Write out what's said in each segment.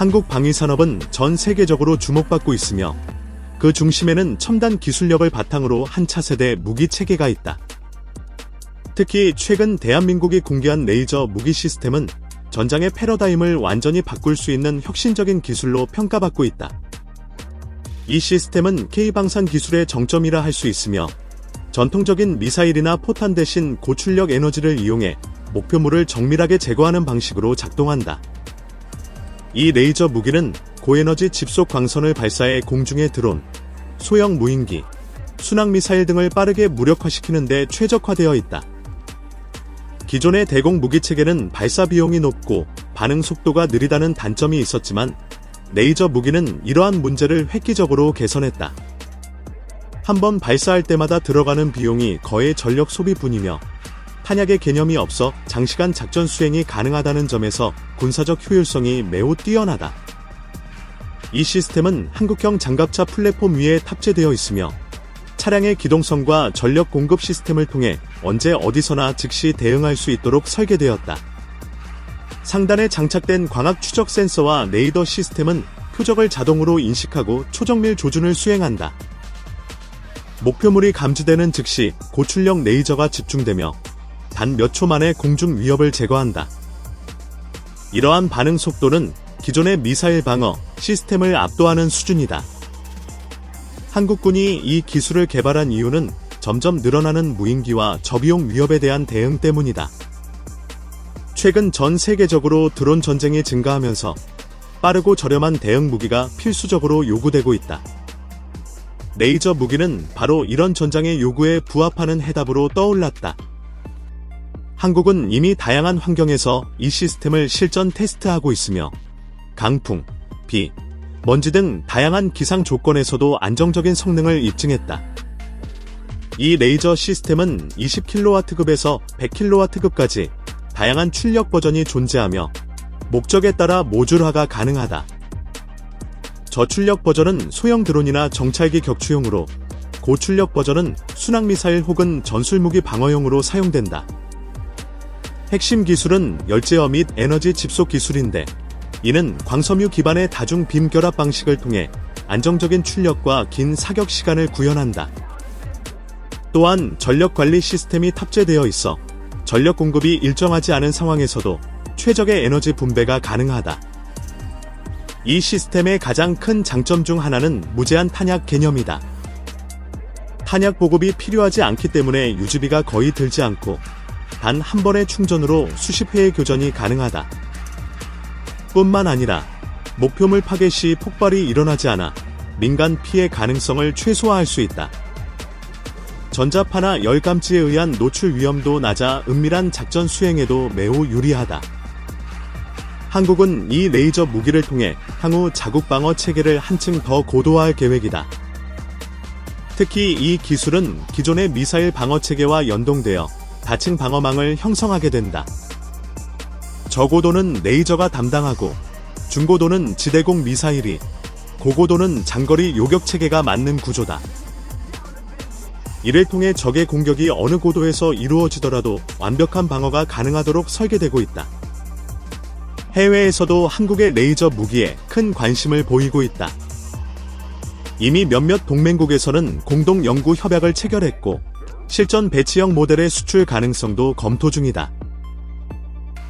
한국 방위 산업은 전 세계적으로 주목받고 있으며 그 중심에는 첨단 기술력을 바탕으로 한 차세대 무기 체계가 있다. 특히 최근 대한민국이 공개한 레이저 무기 시스템은 전장의 패러다임을 완전히 바꿀 수 있는 혁신적인 기술로 평가받고 있다. 이 시스템은 K방산 기술의 정점이라 할 수 있으며 전통적인 미사일이나 포탄 대신 고출력 에너지를 이용해 목표물을 정밀하게 제거하는 방식으로 작동한다. 이 레이저 무기는 고에너지 집속 광선을 발사해 공중에 드론, 소형 무인기, 순항미사일 등을 빠르게 무력화시키는 데 최적화되어 있다. 기존의 대공 무기 체계는 발사 비용이 높고 반응 속도가 느리다는 단점이 있었지만 레이저 무기는 이러한 문제를 획기적으로 개선했다. 한 번 발사할 때마다 들어가는 비용이 거의 전력 소비분이며 탄약의 개념이 없어 장시간 작전 수행이 가능하다는 점에서 군사적 효율성이 매우 뛰어나다. 이 시스템은 한국형 장갑차 플랫폼 위에 탑재되어 있으며 차량의 기동성과 전력 공급 시스템을 통해 언제 어디서나 즉시 대응할 수 있도록 설계되었다. 상단에 장착된 광학 추적 센서와 레이더 시스템은 표적을 자동으로 인식하고 초정밀 조준을 수행한다. 목표물이 감지되는 즉시 고출력 레이저가 집중되며 단 몇 초 만에 공중 위협을 제거한다. 이러한 반응 속도는 기존의 미사일 방어 시스템을 압도하는 수준이다. 한국군이 이 기술을 개발한 이유는 점점 늘어나는 무인기와 저비용 위협에 대한 대응 때문이다. 최근 전 세계적으로 드론 전쟁이 증가하면서 빠르고 저렴한 대응 무기가 필수적으로 요구되고 있다. 레이저 무기는 바로 이런 전장의 요구에 부합하는 해답으로 떠올랐다. 한국은 이미 다양한 환경에서 이 시스템을 실전 테스트하고 있으며 강풍, 비, 먼지 등 다양한 기상 조건에서도 안정적인 성능을 입증했다. 이 레이저 시스템은 20kW급에서 100kW급까지 다양한 출력 버전이 존재하며 목적에 따라 모듈화가 가능하다. 저출력 버전은 소형 드론이나 정찰기 격추용으로, 고출력 버전은 순항미사일 혹은 전술무기 방어용으로 사용된다. 핵심 기술은 열제어 및 에너지 집속 기술인데, 이는 광섬유 기반의 다중 빔 결합 방식을 통해 안정적인 출력과 긴 사격 시간을 구현한다. 또한 전력 관리 시스템이 탑재되어 있어 전력 공급이 일정하지 않은 상황에서도 최적의 에너지 분배가 가능하다. 이 시스템의 가장 큰 장점 중 하나는 무제한 탄약 개념이다. 탄약 보급이 필요하지 않기 때문에 유지비가 거의 들지 않고 단 한 번의 충전으로 수십 회의 교전이 가능하다. 뿐만 아니라 목표물 파괴 시 폭발이 일어나지 않아 민간 피해 가능성을 최소화할 수 있다. 전자파나 열감지에 의한 노출 위험도 낮아 은밀한 작전 수행에도 매우 유리하다. 한국은 이 레이저 무기를 통해 향후 자국 방어 체계를 한층 더 고도화할 계획이다. 특히 이 기술은 기존의 미사일 방어 체계와 연동되어 다층 방어망을 형성하게 된다. 저고도는 레이저가 담당하고 중고도는 지대공 미사일이 고고도는 장거리 요격 체계가 맞는 구조다. 이를 통해 적의 공격이 어느 고도에서 이루어지더라도 완벽한 방어가 가능하도록 설계되고 있다. 해외에서도 한국의 레이저 무기에 큰 관심을 보이고 있다. 이미 몇몇 동맹국에서는 공동 연구 협약을 체결했고 실전 배치형 모델의 수출 가능성도 검토 중이다.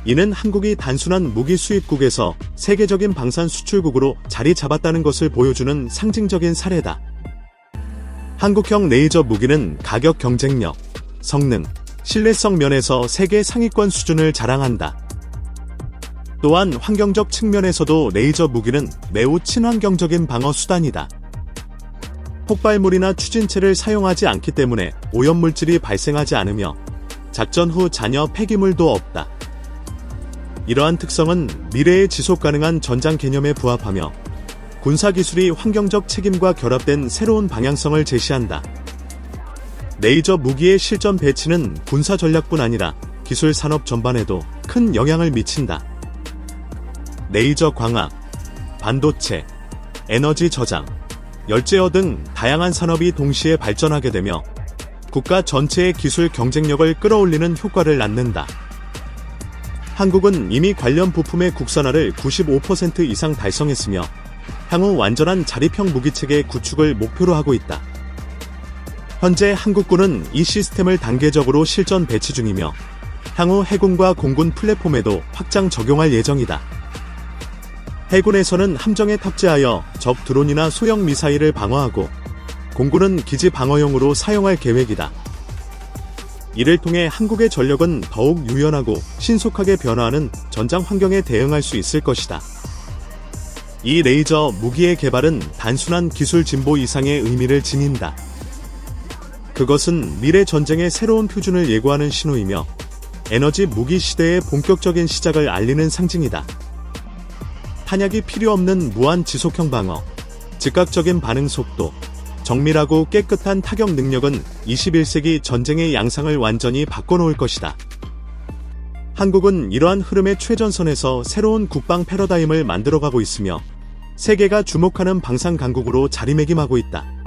이는 한국이 단순한 무기 수입국에서 세계적인 방산 수출국으로 자리 잡았다는 것을 보여주는 상징적인 사례다. 한국형 레이저 무기는 가격 경쟁력, 성능, 신뢰성 면에서 세계 상위권 수준을 자랑한다. 또한 환경적 측면에서도 레이저 무기는 매우 친환경적인 방어 수단이다. 폭발물이나 추진체를 사용하지 않기 때문에 오염물질이 발생하지 않으며 작전 후 잔여 폐기물도 없다. 이러한 특성은 미래의 지속 가능한 전장 개념에 부합하며 군사기술이 환경적 책임과 결합된 새로운 방향성을 제시한다. 레이저 무기의 실전 배치는 군사 전략뿐 아니라 기술 산업 전반에도 큰 영향을 미친다. 레이저 광학, 반도체, 에너지 저장, 열제어 등 다양한 산업이 동시에 발전하게 되며 국가 전체의 기술 경쟁력을 끌어올리는 효과를 낳는다. 한국은 이미 관련 부품의 국산화를 95% 이상 달성했으며 향후 완전한 자립형 무기체계 구축을 목표로 하고 있다. 현재 한국군은 이 시스템을 단계적으로 실전 배치 중이며 향후 해군과 공군 플랫폼에도 확장 적용할 예정이다. 해군에서는 함정에 탑재하여 적 드론이나 소형 미사일을 방어하고 공군은 기지 방어용으로 사용할 계획이다. 이를 통해 한국의 전력은 더욱 유연하고 신속하게 변화하는 전장 환경에 대응할 수 있을 것이다. 이 레이저 무기의 개발은 단순한 기술 진보 이상의 의미를 지닌다. 그것은 미래 전쟁의 새로운 표준을 예고하는 신호이며 에너지 무기 시대의 본격적인 시작을 알리는 상징이다. 탄약이 필요 없는 무한 지속형 방어, 즉각적인 반응 속도, 정밀하고 깨끗한 타격 능력은 21세기 전쟁의 양상을 완전히 바꿔놓을 것이다. 한국은 이러한 흐름의 최전선에서 새로운 국방 패러다임을 만들어가고 있으며 세계가 주목하는 방산 강국으로 자리매김하고 있다.